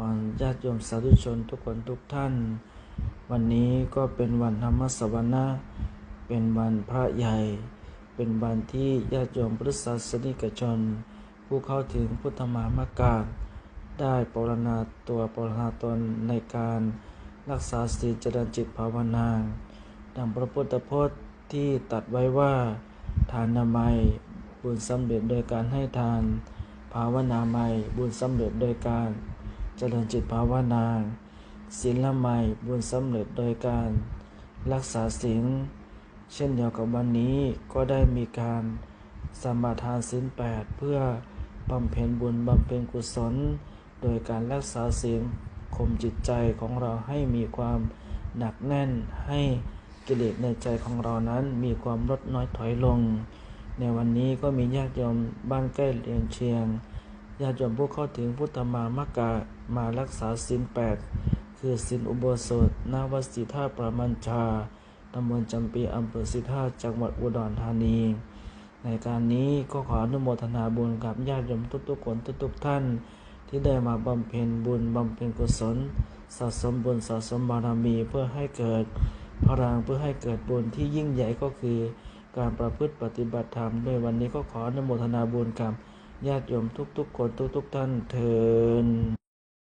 อนญาติโยมสาธุชนทุกคนทุกท่าน วันนี้ก็เป็นวันธรรมสวนะเป็นวันพระใหญ่ เป็นวันที่ญาติโยมพุทธศาสนิกชน ผู้เข้าถึงพุทธมามกาได้ปรณาตัวปรณาตนในการรักษาศีลเจริญจิตภาวนาดังพระพุทธพจน์ที่ตัดไว้ว่า ทานนามัยบุญสำเร็จโดยการให้ทาน ภาวนาใหม่บุญสำเร็จโดยการ เจริญจิตภาวนาศีลละใหม่บุญสำเร็จโดยการรักษาศีลเช่นเดียวกับวันนี้ก็ได้มีการสมาทานศีลแปดเพื่อบำเพ็ญบุญบำเพ็ญกุศล โดยการรักษาศีลข่มจิตใจของเราให้มีความหนักแน่นให้กิเลสในใจของเรานั้นมีความลดน้อยถอยลง ในวันนี้ก็มีญาติโยมบ้านใกล้เรียนเชียง ญาติโยมผู้เข้าถึงพุทธมามกะมารักษาศีลแปดคือศีลอุโบสถนาวัดศรีท่าประมัญชาตำบลจำปีอำเภอศรีท่าจังหวัดอุดรธานี ในการนี้ก็ขออนุโมทนาบุญกับญาติโยมทุกๆคนทุกๆท่าน ที่ได้มาบำเพ็ญบุญบำเพ็ญกุศลสะสมบุญสะสมบารมีเพื่อให้เกิดพลังเพื่อให้เกิดบุญที่ยิ่งใหญ่ก็คือ การประพฤติปฏิบัติธรรมในวันนี้ก็ขออนุโมทนาบุญกับ ญาติโยมทุกๆคนทุกๆท่านเทิน